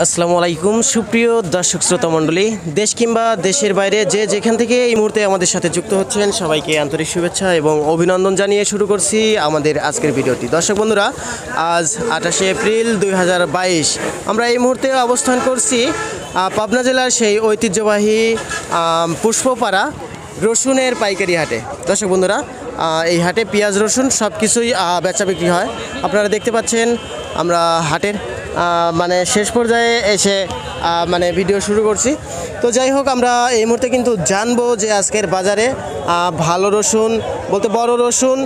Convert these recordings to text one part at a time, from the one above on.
আসসালামু আলাইকুম। সুপ্রিয় দর্শক শ্রোতা মণ্ডলী, দেশ কিংবা দেশের বাইরে যে যেখান থেকে এই মুহূর্তে আমাদের সাথে যুক্ত হচ্ছেন, সবাইকে আন্তরিক শুভেচ্ছা এবং অভিনন্দন জানিয়ে শুরু করছি আমাদের আজকের ভিডিওটি। দর্শক বন্ধুরা, আজ আঠাশে এপ্রিল দুই হাজার বাইশ, আমরা এই মুহূর্তে অবস্থান করছি পাবনা জেলার সেই ঐতিহ্যবাহী পুষ্পপাড়া রসুনের পাইকারি হাটে। দর্শক বন্ধুরা এই হাটে পেঁয়াজ, রসুন সব কিছুই বেচা বিক্রি হয়। আপনারা দেখতে পাচ্ছেন, আমরা হাটের মানে শেষ পর্যায়ে এসে মানে ভিডিও শুরু করছি। তো যাই হোক, আমরা এই মুহূর্তে কিন্তু জানব যে আজকের বাজারে ভালো রসুন, বলতে বড় রসুন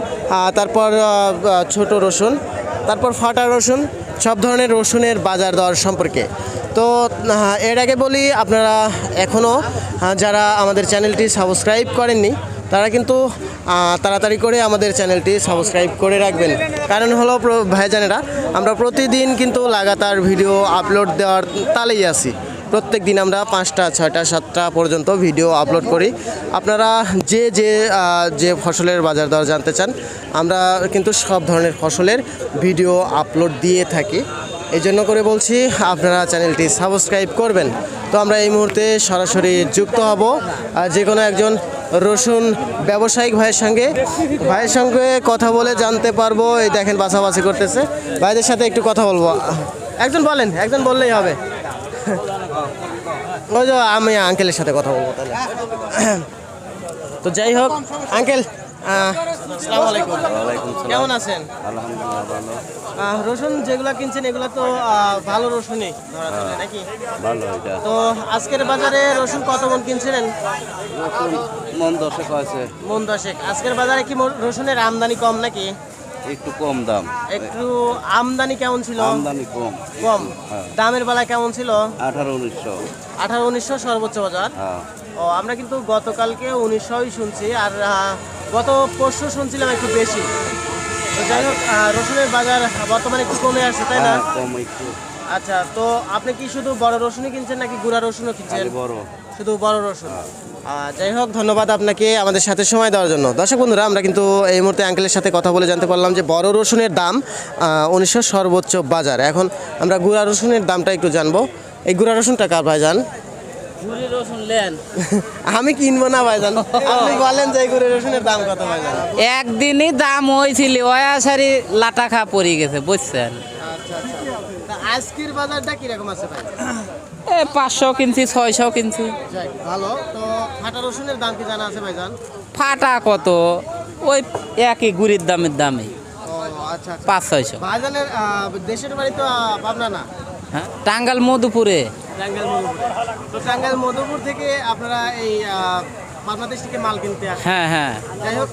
তারপর ছোট রসুন, তারপর ফাটা রসুন, সব ধরনের রসুনের বাজার দর সম্পর্কে। তো এর আগে বলি আপনারা এখনও যারা আমাদের চ্যানেলটি সাবস্ক্রাইব করেননি তারা কিন্তু তাড়াতাড়ি করে আমাদের চ্যানেলটি সাবস্ক্রাইব করে রাখবেন। কারণ হলো ভাইজানেরা, আমরা প্রতিদিন কিন্তু লাগাতার ভিডিও আপলোড দেওয়ার তালেই আছি। প্রত্যেক দিন আমরা পাঁচটা, ছয়টা, সাতটা পর্যন্ত ভিডিও আপলোড করি। আপনারা যে যে যে ফসলের বাজার দর জানতে চান, আমরা কিন্তু সব ধরনের ফসলের ভিডিও আপলোড দিয়ে থাকি। এই জন্য করে বলছি, আপনারা চ্যানেলটি সাবস্ক্রাইব করবেন। তো আমরা এই মুহূর্তে সরাসরি যুক্ত হব। যে কোনো একজন রসুন ব্যবসায়িক ভাইয়ের সঙ্গে। ভাইয়ের সঙ্গে কথা বলে জানতে পারব। এই দেখেন বাছাবাছি করতেছে। ভাইদের সাথে একটু কথা বলব। একজন বলেন, একজন বললেই হবে। ওই যে আমি আঙ্কেলের সাথে কথা বলব তাহলে। তো যাই হোক, আঙ্কেল কেমন আছেন? রসুন যেগুলো কিনছেন এগুলো তো ভালো রসুনই চলে নাকি? তো আজকের বাজারে রসুন কত মন কিনছিলেন? মন দশক আছে মন দশেক। আজকের বাজারে কি রসুনের আমদানি কম নাকি? একটু কম দাম। একটু আমদানি কেমন ছিল? আমদানি কম। কম। হ্যাঁ। দামের বেলা কেমন ছিল? আঠারো উনিশশো। আঠারো উনিশশো সর্বোচ্চ বাজার। হ্যাঁ। ও আমরা কিন্তু গতকালকে উনিশশোই শুনছি আর গত পরশু শুনছিলাম একটু বেশি। তো যাই হোক রসুনের বাজার বর্তমানে একটু কমে আসছে তাই না? হ্যাঁ, কম একটু। আচ্ছা তো আপনি কি শুধু বড় রসুনই কিনছেন নাকি গুড়া রসুনও কিনছেন? বড়। শুধু বড় রসুন। যাই হোক ধন্যবাদ আপনাকে আমাদের সাথে সময় দেওয়ার জন্য। দর্শক বন্ধুরা আমরা কিন্তু এই মুহূর্তে আঙ্কেলের সাথে কথা বলে জানতে পারলাম যে বড় রসুনের দাম উনিশশো সর্বোচ্চ বাজার। এখন আমরা গুড়া রসুনের দামটা একটু জানব। এই গুড়া রসুনটা কার ভাইজান? গুড়ি রসুন লেন। আমি কিনবো না ভাইজান। আপনি বলেন যে এই রসুনের দাম কত ভাইজান? একদিনই দাম হয়েছিল ওই আসারি লাটা খা পড়ে গেছে বুঝছেন? আচ্ছা আচ্ছা তা আজকের বাজারটা কীরকম আছে ভাই? এ পাঁচশো কিনছি ছয়শো কিনছি। ভালো। তো ফাটা রসুনের দাম কি জানা আছে ভাইজান? ফাটা কত? ওই একই গুড়ির দামের দামে। আচ্ছা আচ্ছা। পাঁচ ছয়শো। ভাইজানের দেশের বাড়ি তো পাবনা না? হ্যাঁ টাঙ্গাল মধুপুরে। টাঙ্গাইল মধুপুর। তো টাঙ্গাইল মধুপুর থেকে আপনারা এই বাংলাদেশ থেকে মাল কিনতে আসেন। হ্যাঁ হ্যাঁ। যাই হোক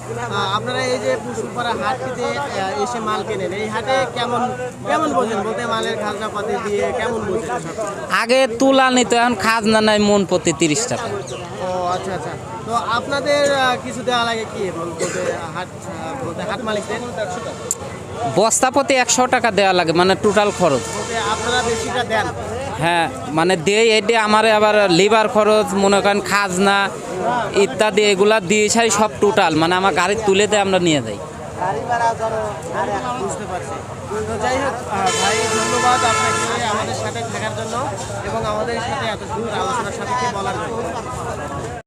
আপনারা এই যে পুষ্পপাড়া হাটটিতে এসে মাল কেনেন এই হাটে কেমন কেমন বোঝেন? বলতে মালের খাজনা পাতি দিয়ে কেমন বোঝেন? আগে তুলা নিত এখন খাজনা নাই মন প্রতি তিরিশ টাকা। ও আচ্ছা আচ্ছা। তো আপনাদের কিছু দেওয়া লাগে কি? বল- বলতে হাট বলতে হাট মালিকদের বস্তা প্রতি একশো টাকা দেওয়া লাগে মানে টোটাল খরচ। আপনারা বেশিটা দেন। হ্যাঁ মানে দেই এটা আমার আবার লিভার খরচ, মনে করেন খাজনা ইত্যাদি এগুলা দিয়ে সাই সব টোটাল মানে আমার গাড়ি তুলে দেয় আমরা নিয়ে যাই। এবং আমাদের সাথে এত সুন্দর বলার জন্য।